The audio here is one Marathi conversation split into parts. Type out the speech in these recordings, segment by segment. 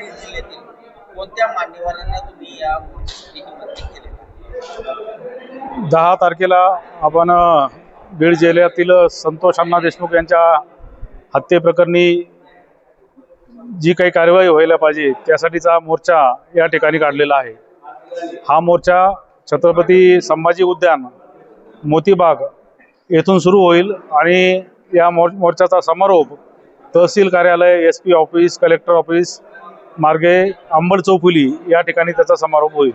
रत्नागिरी जिल्ह्यातील कोणत्या मान्यवरांना तुम्ही या दहा तारखेला आपण बीड जिल्ह्यातील संतोष अण्णा देशमुख यांच्या हत्येप्रकरणी जी काही कारवाई व्हायला पाहिजे त्यासाठीचा मोर्चा या ठिकाणी काढलेला आहे. हा मोर्चा छत्रपती संभाजी उद्यान मोतीबाग येथून सुरू होईल आणि या मोर्चाचा समारोप तहसील कार्यालय S P office collector office मार्गे अंबड चौफुली या ठिकाणी त्याचा समारोप होईल.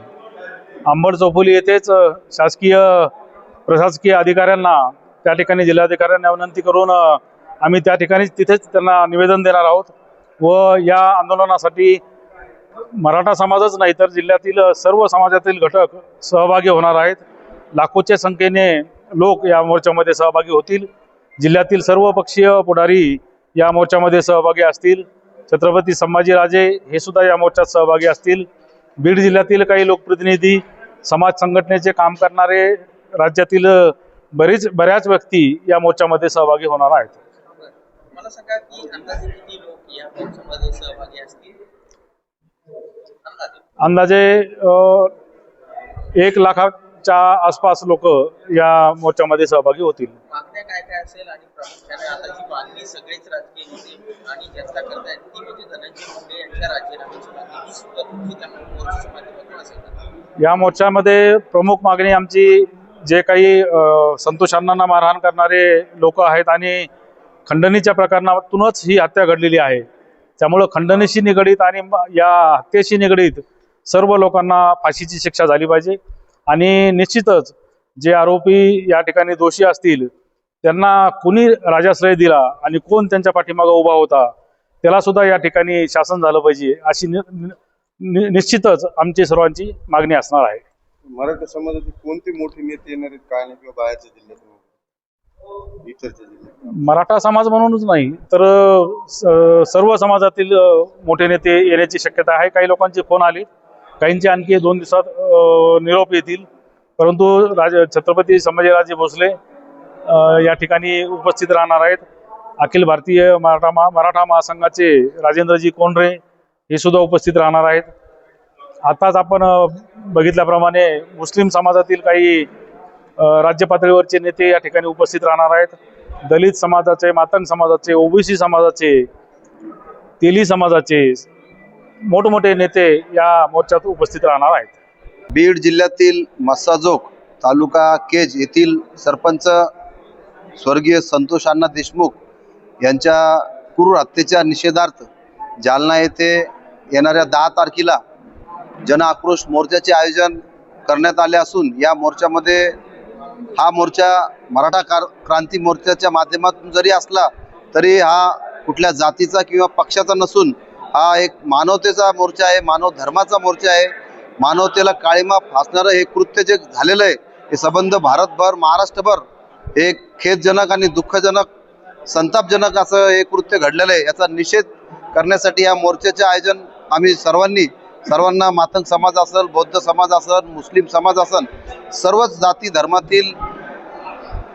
अंबड चौफुली येथेच शासकीय प्रशासकीय अधिकाऱ्यांना त्या ठिकाणी जिल्हाधिकाऱ्यांना विनंती करून आम्ही त्या ठिकाणी तिथेच त्यांना निवेदन देणार आहोत व या आंदोलनासाठी मराठा समाजच नाही तर जिल्ह्यातील सर्व समाजातील घटक सहभागी होणार आहेत. लाखोच्या संख्येने लोक या मोर्चामध्ये सहभागी होतील. जिल्ह्यातील सर्व पक्षीय पुढारी या मोर्चामध्ये सहभागी असतील. छत्रपती संभाजीराजे हे सुद्धा या मोर्चात सहभागी असतील. बीड जिल्ह्यातील काही लोकप्रतिनिधी समाज संघटनेचे काम करणारे राज्यातील बरीच बऱ्याच व्यक्ती या मोर्चामध्ये सहभागी होणार आहेत. मला सांगा की अंदाजे किती लोक या मोर्चामध्ये सहभागी असतील अंदाजे अंदाजे अ, एक लाखाच्या आसपास लोक या मोर्चामध्ये सहभागी होतील म्हणजे? या मोर्चामध्ये प्रमुख मागणी आमची जे काही अ, संतोष अण्णांना मारहाण करणारे लोक आहेत आणि खंडणीच्या प्रकरणातूनच ही हत्या घडलेली आहे. त्यामुळं खंडणीशी निगडीत आणि या हत्येशी निगडीत सर्व लोकांना फाशीची शिक्षा झाली पाहिजे. आणि निश्चितच जे आरोपी या ठिकाणी दोषी असतील त्यांना कुणी राजाश्रय दिला आणि कोण त्यांच्या पाठीमागं उभा होता त्याला सुद्धा या ठिकाणी शासन झालं पाहिजे अशी निश्चितच आमची सर्वांची मागणी असणार आहे. मराठा समाजाचे कोणते मोठे नेते येणार आहेत काय नाही किंवा बाहेरच्या जिल्ह्यातून? इतरच्या जिल्ह्यात मराठा समाज म्हणूनच नाही तर सर्व समाजातील मोठे नेते येण्याची शक्यता आहे. काही लोकांचे फोन आले. काहींचे आणखी दोन दिवसात निरोप येतील. परंतु राज छत्रपती संभाजीराजे भोसले या ठिकाणी उपस्थित राहणार आहेत. अखिल भारतीय मराठा महा मराठा महासंघाचे राजेंद्रजी कोंढरे हे सुद्धा उपस्थित राहणार आहेत. आताच आपण बघितल्याप्रमाणे मुस्लिम समाजातील काही राज्य पातळीवरचे नेते या ठिकाणी उपस्थित राहणार आहेत. दलित समाजाचे मातंग समाजाचे ओबीसी समाजाचे तेली समाजाचे मोठमोठे नेते या मोर्चात उपस्थित राहणार आहेत. बीड जिल्ह्यातील मस्साजोग तालुका केज येथील सरपंच स्वर्गीय संतोष अण्णा देशमुख यांच्या क्रूर हत्येच्या निषेधार्थ जालना येथे येणाऱ्या दहा तारखेला जन आक्रोश मोर्चाचे आयोजन करण्यात आले असून या मोर्चामध्ये हा मोर्चा मराठा कार क्रांती मोर्चाच्या माध्यमातून जरी असला तरी हा कुठल्या जातीचा किंवा पक्षाचा नसून हा एक मानवतेचा मोर्चा आहे मानव धर्माचा मोर्चा आहे. मानवतेला काळीमा फासणारं हे कृत्य जे झालेलं आहे हे संबंध भारतभर महाराष्ट्रभर हे खेदजनक आणि दुःखजनक संतापजनक असं हे कृत्य घडलेलं आहे. याचा निषेध करण्यासाठी या मोर्चाचे आयोजन आम्ही सर्वांनी सर्वांना मातंग समाज असेल बौद्ध समाज असेल मुस्लिम समाज असेल सर्वच जाती धर्मातील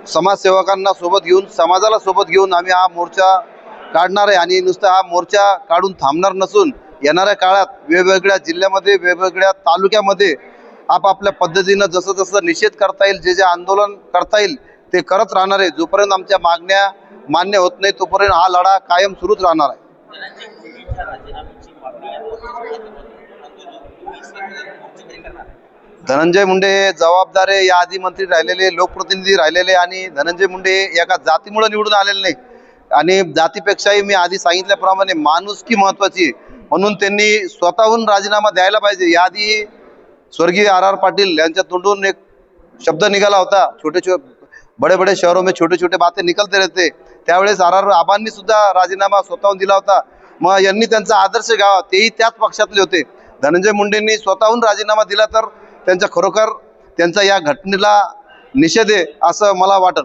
समाजसेवकांना सोबत घेऊन समाजाला सोबत घेऊन आम्ही हा मोर्चा काढणार आहे आणि नुसता हा मोर्चा काढून थांबणार नसून येणाऱ्या काळात वेगवेगळ्या जिल्ह्यामध्ये वेगवेगळ्या तालुक्यामध्ये आपापल्या पद्धतीनं जसं जसं निषेध करता येईल जे जे आंदोलन करता येईल ते करत राहणार आहे. जोपर्यंत आमच्या मागण्या मान्य होत नाही तोपर्यंत हा लढा कायम सुरूच राहणार आहे. धनंजय या मुंडे हे जबाबदार आहे. याआधी मंत्री राहिलेले लोकप्रतिनिधी राहिलेले आणि धनंजय मुंडे एका जातीमुळे निवडून आलेले नाही आणि जातीपेक्षाही मी आधी सांगितल्याप्रमाणे माणुसकी महत्वाची म्हणून त्यांनी स्वतःहून राजीनामा द्यायला पाहिजे. याआधी स्वर्गीय आर आर पाटील यांच्या तोंडून एक शब्द निघाला होता छोटे छोटे बडे बडे शहरों में छोटे छोटे बातें निकलते रहते. त्यावेळेस आर आर आबांनी सुद्धा राजीनामा स्वतःहून दिला होता. मग यांनी त्यांचा आदर्श गावा तेही त्याच पक्षातले होते. धनंजय मुंडेंनी स्वतःहून राजीनामा दिला तर त्यांचा खरोखर त्यांचा या घटनेला निषेध आहे असं मला वाटतं.